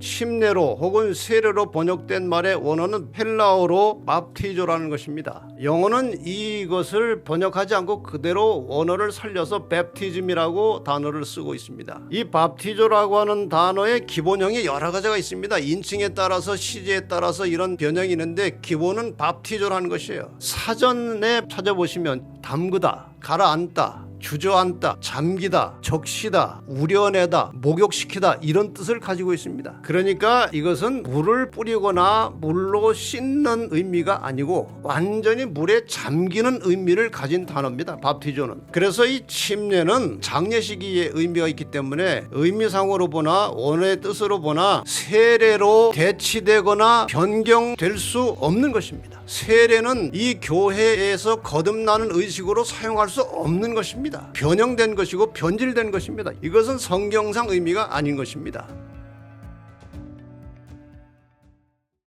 침례로 혹은 세례로 번역된 말의 원어는 헬라어로 밥티조라는 것입니다. 영어는 이것을 번역하지 않고 그대로 원어를 살려서 베프티즘이라고 단어를 쓰고 있습니다. 이 밥티조라고 하는 단어의 기본형이 여러 가지가 있습니다. 인칭에 따라서 시제에 따라서 이런 변형이 있는데 기본은 밥티조라는 것이에요. 사전에 찾아보시면 담그다, 가라앉다, 주저앉다, 잠기다, 적시다, 우려내다, 목욕시키다 이런 뜻을 가지고 있습니다. 그러니까 이것은 물을 뿌리거나 물로 씻는 의미가 아니고 완전히 물에 잠기는 의미를 가진 단어입니다. 밥티조는. 그래서 이 침례는 장례식의 의미가 있기 때문에 의미상으로 보나 원어의 뜻으로 보나 세례로 대치되거나 변경될 수 없는 것입니다. 세례는 이 교회에서 거듭나는 의식으로 사용할 수 없는 것입니 다. 변형된 것이고 변질된 것입니다. 이것은 성경상 의미가 아닌 것입니다.